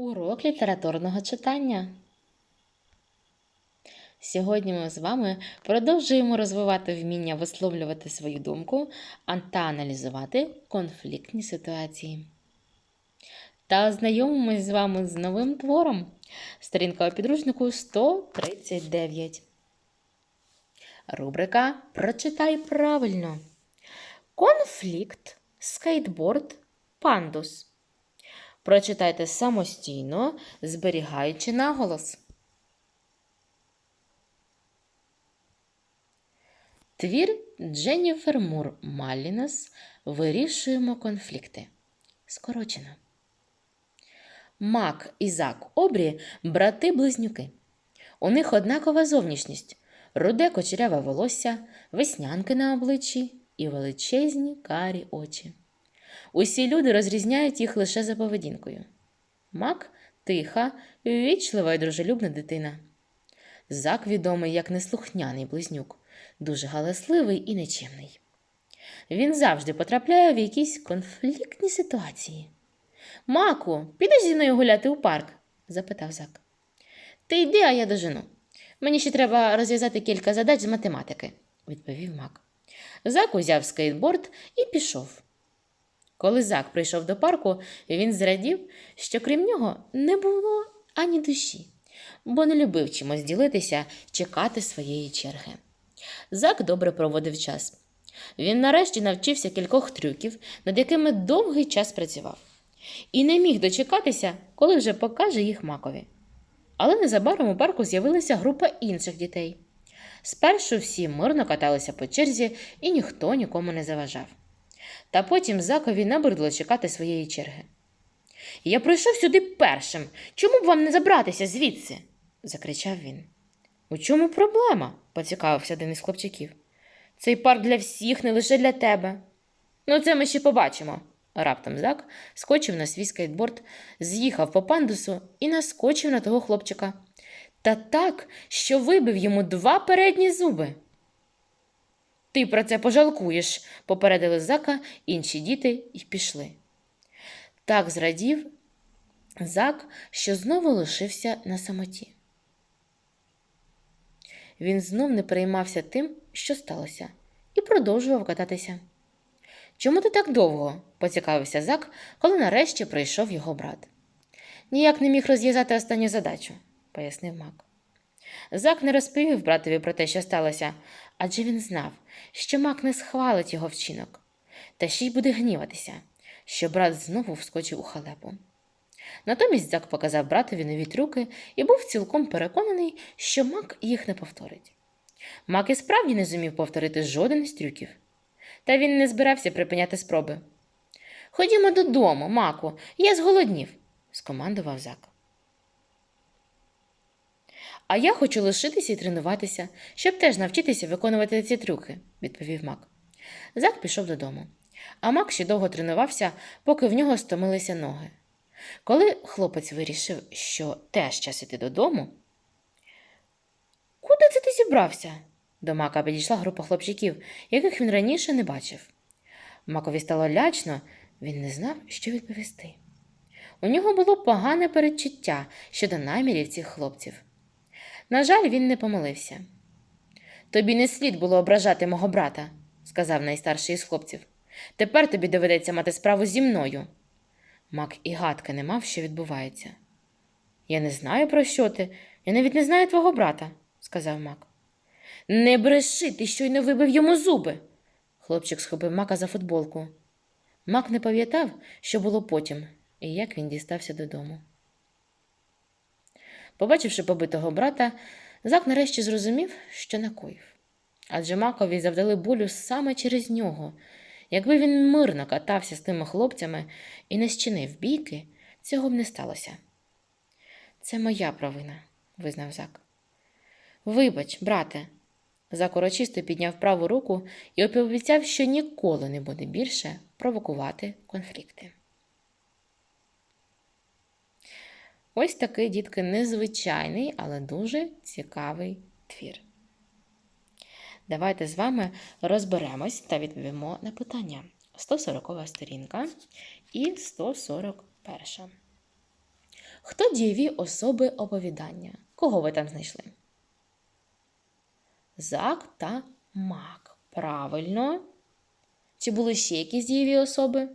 Урок літературного читання. Сьогодні ми з вами продовжуємо розвивати вміння висловлювати свою думку та аналізувати конфліктні ситуації. Та ознайомимось з вами з новим твором. Сторінка у підручнику 139. Рубрика Прочитай правильно. Конфлікт, скейтборд, пандус. Прочитайте самостійно, зберігаючи наголос. Твір Дженніфер Мур Маллінес Вирішуємо конфлікти. Скорочено. Мак і Зак Обрі брати-близнюки. У них однакова зовнішність: руде кочеряве волосся, веснянки на обличчі і величезні карі очі. Усі люди розрізняють їх лише за поведінкою. Мак тиха, ввічлива і дружелюбна дитина. Зак відомий як неслухняний близнюк, дуже галасливий і нечемний. Він завжди потрапляє в якісь конфліктні ситуації. Маку, підеш зі мною гуляти у парк? запитав Зак. Ти йди, а я дожену. Мені ще треба розв'язати кілька задач з математики, відповів Мак. Зак узяв скейтборд і пішов. Коли Зак прийшов до парку, він зрадів, що крім нього не було ані душі, бо не любив чимось ділитися, чекати своєї черги. Зак добре проводив час. Він нарешті навчився кількох трюків, над якими довгий час працював, і не міг дочекатися, коли вже покаже їх макові. Але незабаром у парку з'явилася група інших дітей. Спершу всі мирно каталися по черзі, і ніхто нікому не заважав. Та потім Закові набридло чекати своєї черги. Я прийшов сюди першим. Чому б вам не забратися звідси? закричав він. У чому проблема? поцікавився один із хлопчиків. Цей парк для всіх, не лише для тебе. Ну, це ми ще побачимо. Раптом Зак скочив на свій скейтборд, з'їхав по пандусу і наскочив на того хлопчика. Та так, що вибив йому два передні зуби. Ти про це пожалкуєш, попередили зака інші діти і пішли. Так зрадів зак, що знову лишився на самоті. Він знов не переймався тим, що сталося, і продовжував кататися. Чому ти так довго? поцікавився зак, коли нарешті прийшов його брат. Ніяк не міг розв'язати останню задачу, пояснив Мак. Зак не розповів братові про те, що сталося, адже він знав, що Мак не схвалить його вчинок, та ще й буде гніватися, що брат знову вскочив у халепу. Натомість Зак показав братові нові трюки і був цілком переконаний, що Мак їх не повторить. Мак і справді не зумів повторити жоден з трюків, та він не збирався припиняти спроби. Ходімо додому, Маку, я зголоднів, скомандував Зак. А я хочу лишитися і тренуватися, щоб теж навчитися виконувати ці трюки, відповів Мак. Зак пішов додому. А Мак ще довго тренувався, поки в нього стомилися ноги. Коли хлопець вирішив, що теж час іти додому. Куди це ти зібрався? До Мака підійшла група хлопчиків, яких він раніше не бачив. Макові стало лячно, він не знав, що відповісти. У нього було погане передчуття щодо намірів цих хлопців. На жаль, він не помилився. Тобі не слід було ображати мого брата, сказав найстарший із хлопців. Тепер тобі доведеться мати справу зі мною. Мак і гадки не мав, що відбувається. Я не знаю, про що ти. Я навіть не знаю твого брата, сказав Мак. Не бреши, ти щойно вибив йому зуби. Хлопчик схопив мака за футболку. Мак не пам'ятав, що було потім, і як він дістався додому. Побачивши побитого брата, Зак нарешті зрозумів, що накоїв. Адже Макові завдали болю саме через нього. Якби він мирно катався з тими хлопцями і не щинив бійки, цього б не сталося. Це моя провина, визнав Зак. Вибач, брате. Зак урочисто підняв праву руку і пообіцяв, що ніколи не буде більше провокувати конфлікти. Ось такий, дітки, незвичайний, але дуже цікавий твір. Давайте з вами розберемось та відповімо на питання. 140 сторінка і 141. Хто дієві особи оповідання? Кого ви там знайшли? Зак та Мак. Правильно. Чи були ще якісь дієві особи?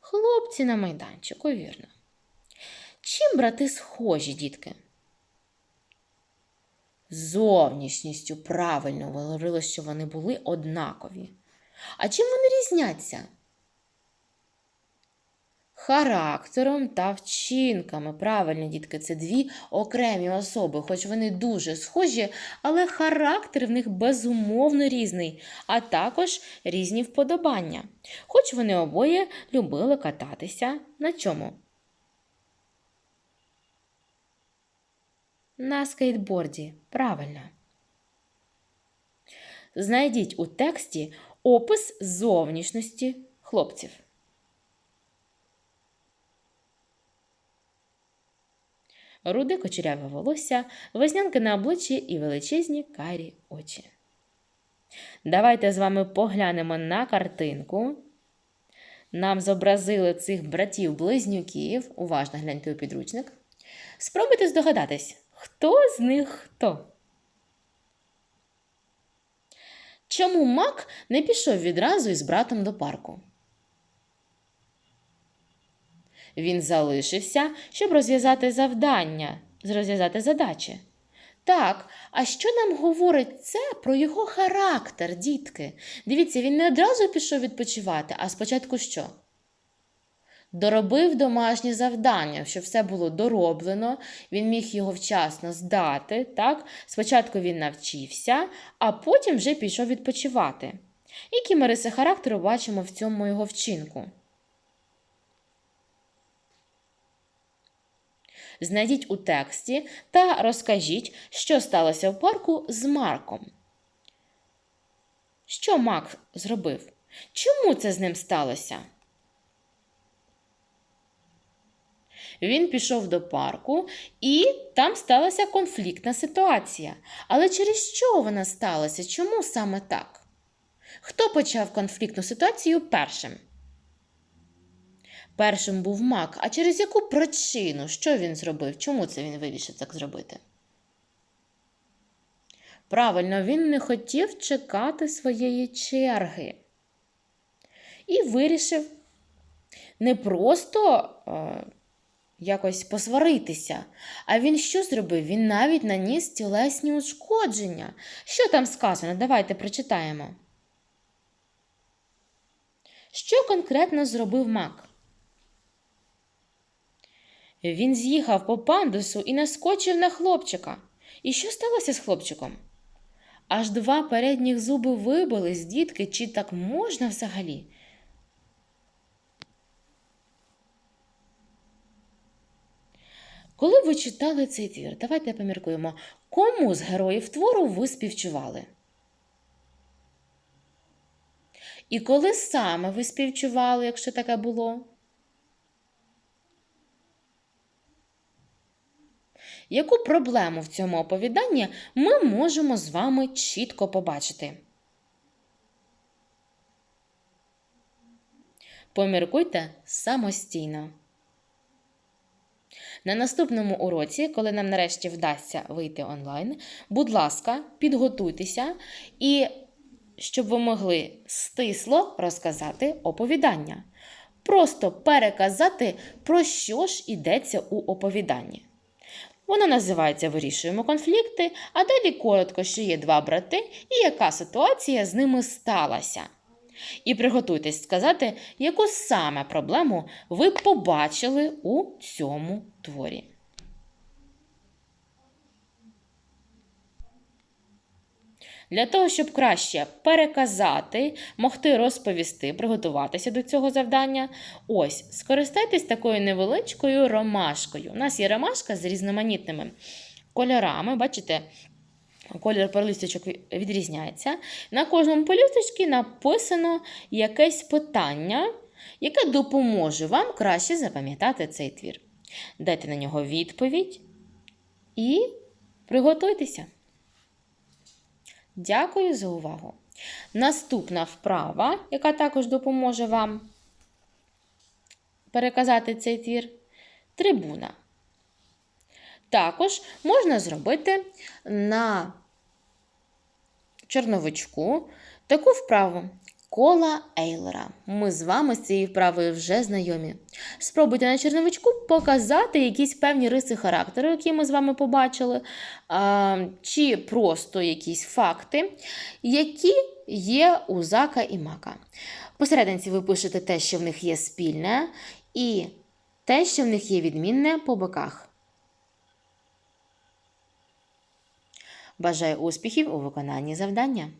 Хлопці на майданчику, вірно. Чим брати схожі, дітки? Зовнішністю правильно говорили, що вони були однакові. А чим вони різняться? Характером та вчинками. Правильно, дітки, це дві окремі особи, хоч вони дуже схожі, але характер в них безумовно різний, а також різні вподобання. Хоч вони обоє любили кататися на чому? На скейтборді. Правильно. Знайдіть у тексті опис зовнішності хлопців. Руде кочеряве волосся, веснянки на обличчі і величезні карі очі. Давайте з вами поглянемо на картинку. Нам зобразили цих братів-близнюків. Уважно гляньте у підручник. Спробуйте здогадатись, хто з них хто. Чому Мак не пішов відразу із братом до парку? Він залишився, щоб розв'язати завдання, розв'язати задачі. Так, а що нам говорить це про його характер, дітки? Дивіться, він не одразу пішов відпочивати, а спочатку що? Доробив домашнє завдання, щоб все було дороблено, він міг його вчасно здати. так? Спочатку він навчився, а потім вже пішов відпочивати. Які ми риси характеру бачимо в цьому його вчинку? Знайдіть у тексті та розкажіть, що сталося в парку з Марком. Що Мак зробив? Чому це з ним сталося? Він пішов до парку, і там сталася конфліктна ситуація. Але через що вона сталася? Чому саме так? Хто почав конфліктну ситуацію першим? Першим був мак. А через яку причину? Що він зробив? Чому це він вирішив так зробити? Правильно, він не хотів чекати своєї черги. І вирішив не просто е, якось посваритися. А він що зробив? Він навіть наніс тілесні ушкодження. Що там сказано? Давайте прочитаємо. Що конкретно зробив мак? Він з'їхав по пандусу і наскочив на хлопчика. І що сталося з хлопчиком? Аж два передніх зуби вибили з дітки, чи так можна взагалі? Коли ви читали цей твір, давайте поміркуємо, кому з героїв твору ви співчували? І коли саме ви співчували, якщо таке було? Яку проблему в цьому оповіданні ми можемо з вами чітко побачити? Поміркуйте самостійно. На наступному уроці, коли нам нарешті вдасться вийти онлайн, будь ласка, підготуйтеся і щоб ви могли стисло розказати оповідання. Просто переказати, про що ж йдеться у оповіданні. Воно називається Вирішуємо конфлікти, а далі коротко, що є два брати і яка ситуація з ними сталася. І приготуйтесь сказати, яку саме проблему ви побачили у цьому творі. Для того, щоб краще переказати, могти розповісти, приготуватися до цього завдання, ось, скористайтесь такою невеличкою ромашкою. У нас є ромашка з різноманітними кольорами, бачите? Колір перлисточок відрізняється. На кожному пелюсточці написано якесь питання, яке допоможе вам краще запам'ятати цей твір. Дайте на нього відповідь і приготуйтеся. Дякую за увагу. Наступна вправа, яка також допоможе вам переказати цей твір, трибуна. Також можна зробити на чорновичку таку вправу кола Ейлера. Ми з вами з цією вправою вже знайомі. Спробуйте на черновичку показати якісь певні риси характеру, які ми з вами побачили, чи просто якісь факти, які є у зака і мака. Посерединці ви пишете те, що в них є спільне, і те, що в них є відмінне по боках. Бажаю успіхів у виконанні завдання.